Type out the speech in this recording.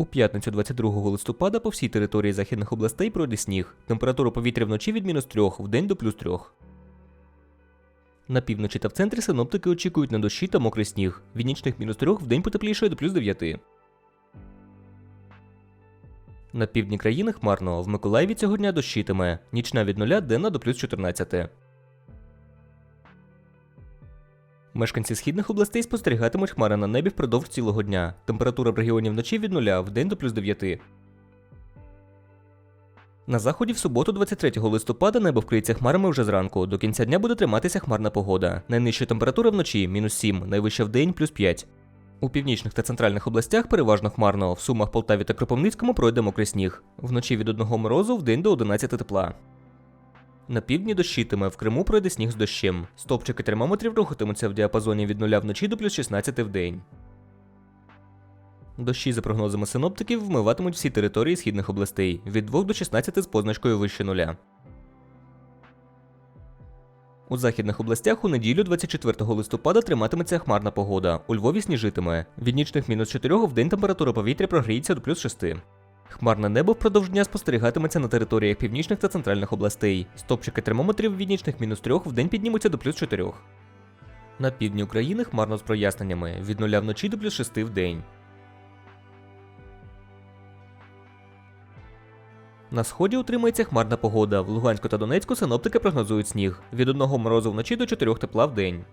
У п'ятницю 22 листопада по всій території західних областей пройде сніг. Температура повітря вночі від мінус 3, в день до плюс 3. На півночі та в центрі синоптики очікують на дощі та мокрий сніг. Від нічних мінус 3 в день потеплішає до плюс 9. На півдні країни хмарно. В Миколаєві цього дня дощитиме. Нічна від 0, денна до плюс 14. Мешканці східних областей спостерігатимуть хмари на небі впродовж цілого дня. Температура в регіоні вночі від 0, в день до плюс 9. На заході в суботу, 23 листопада, небо вкриється хмарами вже зранку. До кінця дня буде триматися хмарна погода. Найнижча температура вночі мінус 7, найвища в день плюс 5. У північних та центральних областях переважно хмарно. В Сумах, Полтаві та Кропивницькому пройде мокрий сніг. Вночі від 1 морозу в день до 11 тепла. На півдні дощитиме, в Криму пройде сніг з дощем. Стопчики термометрів рухатимуться в діапазоні від 0 вночі до плюс 16 в день. Дощі, за прогнозами синоптиків, вмиватимуть всі території східних областей від 2 до 16 з позначкою вище нуля. У західних областях у неділю 24 листопада триматиметься хмарна погода. У Львові сніжитиме. Від нічних мінус 4 в день температура повітря прогріється до плюс 6. Хмарне небо впродовж дня спостерігатиметься на територіях північних та центральних областей. Стопчики термометрів від нічних мінус 3 в день піднімуться до плюс 4. На півдні України хмарно з проясненнями від 0 вночі до плюс 6 в день. На сході утримується хмарна погода. В Луганську та Донецьку синоптики прогнозують сніг від 1 морозу вночі до 4 тепла в день.